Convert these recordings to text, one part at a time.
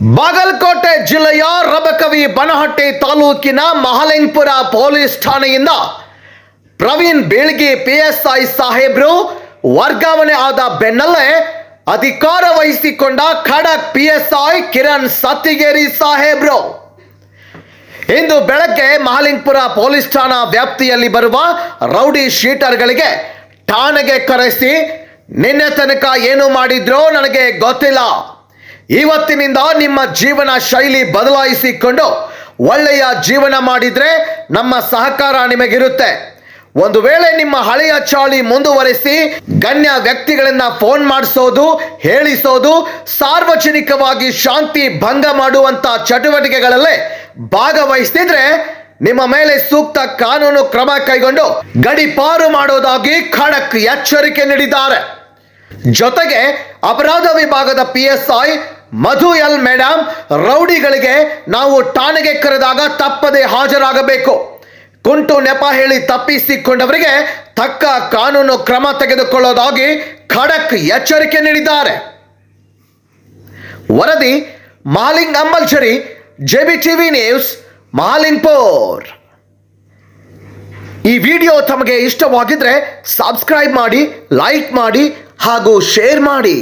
ಬಾಗಲಕೋಟೆ ಜಿಲ್ಲೆಯ ರಬಕವಿ ಬನಹಟ್ಟಿ ತಾಲೂಕಿನ ಮಹಲಿಂಗ್ಪುರ ಪೊಲೀಸ್ ಠಾಣೆಯಿಂದ ಪ್ರವೀಣ್ ಬೇಳ್ಗೆ ಪಿಎಸ್ಐ ಸಾಹೇಬ್ರು, ವರ್ಗಾವಣೆ ಆದ ಬೆನ್ನಲ್ಲೇ ಅಧಿಕಾರ ವಹಿಸಿಕೊಂಡ ಖಡಕ್ ಪಿಎಸ್ಐ ಕಿರಣ್ ಸತ್ತಿಗೇರಿ ಸಾಹೇಬ್ರು. ಇಂದು ಬೆಳಗ್ಗೆ ಮಹಲಿಂಗ್ಪುರ ಪೊಲೀಸ್ ಠಾಣಾ ವ್ಯಾಪ್ತಿಯಲ್ಲಿ ಬರುವ ರೌಡಿ ಶೀಟರ್ಗಳಿಗೆ ಠಾಣೆಗೆ ಕರೆಸಿ, ನಿನ್ನೆ ತನಕ ಏನು ಮಾಡಿದ್ರೋ ನನಗೆ ಗೊತ್ತಿಲ್ಲ. ಇವತ್ತಿನಿಂದ ನಿಮ್ಮ ಜೀವನ ಶೈಲಿ ಬದಲಾಯಿಸಿಕೊಂಡು ಒಳ್ಳೆಯ ಜೀವನ ಮಾಡಿದ್ರೆ ನಮ್ಮ ಸಹಕಾರ ನಿಮಗಿರುತ್ತೆ. ಒಂದು ವೇಳೆ ನಿಮ್ಮ ಹಳೆಯ ಚಾಳಿ ಮುಂದುವರೆಸಿ ಗಣ್ಯ ವ್ಯಕ್ತಿಗಳನ್ನ ಫೋನ್ ಮಾಡಿಸೋದು, ಹೇಳಿಸೋದು, ಸಾರ್ವಜನಿಕವಾಗಿ ಶಾಂತಿ ಭಂಗ ಮಾಡುವಂತ ಚಟುವಟಿಕೆಗಳಲ್ಲೇ ಭಾಗವಹಿಸಿದ್ರೆ ನಿಮ್ಮ ಮೇಲೆ ಸೂಕ್ತ ಕಾನೂನು ಕ್ರಮ ಕೈಗೊಂಡು ಗಡಿಪಾರು ಮಾಡೋದಾಗಿ ಖಡಕ್ ಎಚ್ಚರಿಕೆ ನೀಡಿದ್ದಾರೆ. ಜೊತೆಗೆ ಅಪರಾಧ ವಿಭಾಗದ P S I Madhu L madam ರೌಡಿಗಳಿಗೆ ನಾವು ಠಾಣೆಗೆ ಕರೆದಾಗ ತಪ್ಪದೆ ಹಾಜರಾಗಬೇಕು. ಕುಂಟು ನೆಪ ಹೇಳಿ ತಪ್ಪಿಸಿಕೊಂಡವರಿಗೆ ತಕ್ಕ ಕಾನೂನು ಕ್ರಮ ತೆಗೆದುಕೊಳ್ಳೋದಾಗಿ ಖಡಕ್ ಎಚ್ಚರಿಕೆ ನೀಡಿದ್ದಾರೆ. ವರದಿ, Maling Ambalchari, JB TV news Malingpur ಈ ವಿಡಿಯೋ ತಮಗೆ ಇಷ್ಟವಾಗಿದ್ರೆ ಸಬ್ಸ್ಕ್ರೈಬ್ ಮಾಡಿ, ಲೈಕ್ ಮಾಡಿ ಹಾಗೂ ಶೇರ್ ಮಾಡಿ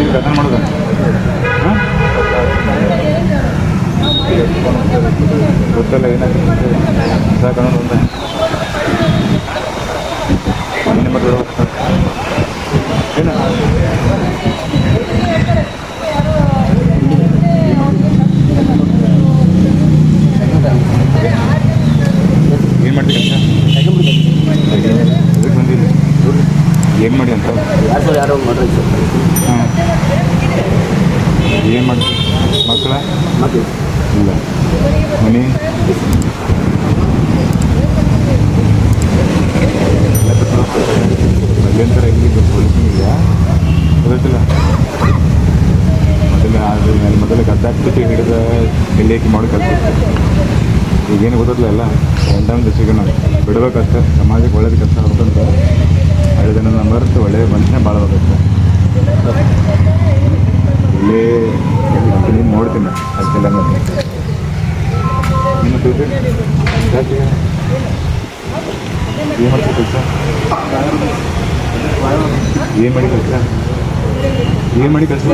ಇಲ್ಲಿ ಕಥೆ ಮಾಡೋದು ಹಾಂ ಗೊತ್ತಲ್ಲ ಏನಾಗುತ್ತೆ ಸಾಕೊಂಡು ಒಂದೇ ಮತ್ತೆ ಏನು? ಏನು ಮಾಡ್ತೀರಿ ಅಂತ ಎದಕ್ಕೆ ಬಂದಿಲ್ಲ ಏನು ಮಾಡಿ ಅಂತ? ಯಾರು ಯಾರೋ ಮಾಡ್ರಿ ಹಾಂ. ಏನು ಮಾಡಿ ಮಕ್ಕಳ ಮಕ್ಕಳು? ಇಲ್ಲ. ಮನೆ. ಮಧ್ಯಂತರ ಇಲ್ಲಿ ಪೊಲೀಸಿನಿದೆಯಾ ಗೊತ್ತಿಲ್ಲ. ಮೊದಲ ಅದು ಮೇಲೆ ಮೊದಲು ಗದ್ದಾಕ್ಬಿಟ್ಟು ಹಿಡಿದ ಎಲ್ಲಿ ಮಾಡಿ ಕೆಲಸ ಈಗೇನು ಗೊತ್ತಿಲ್ಲ ಎಲ್ಲ ಒಂದೊಂದು ದಶಕನ ಬಿಡ್ಬೇಕಷ್ಟೆ. ಸಮಾಜಕ್ಕೆ ಒಳ್ಳೇದು ಕೆಲಸ ಆಗ್ಬೇಕಂತ ಹಳೆದನ್ನ ಮರೆತು ಒಳ್ಳೆಯ ಮನುಷ್ಯನೇ ಬಾಳ್ಬೇಕಷ್ಟೆ ಇಲ್ಲಿ ನೀನು ನೋಡ್ತೀನಿ. ಅದಕ್ಕೆಲ್ಲ ನಿಮ್ಮ ದುಡ್ಡು ಜಾಸ್ತಿ ಏನು ಮಾಡ್ತೀವಿ ಕೆಲಸ ಏನು ಮಾಡಿ ಕೆಲಸ ಏನು ಮಾಡಿ ಕೆಲಸ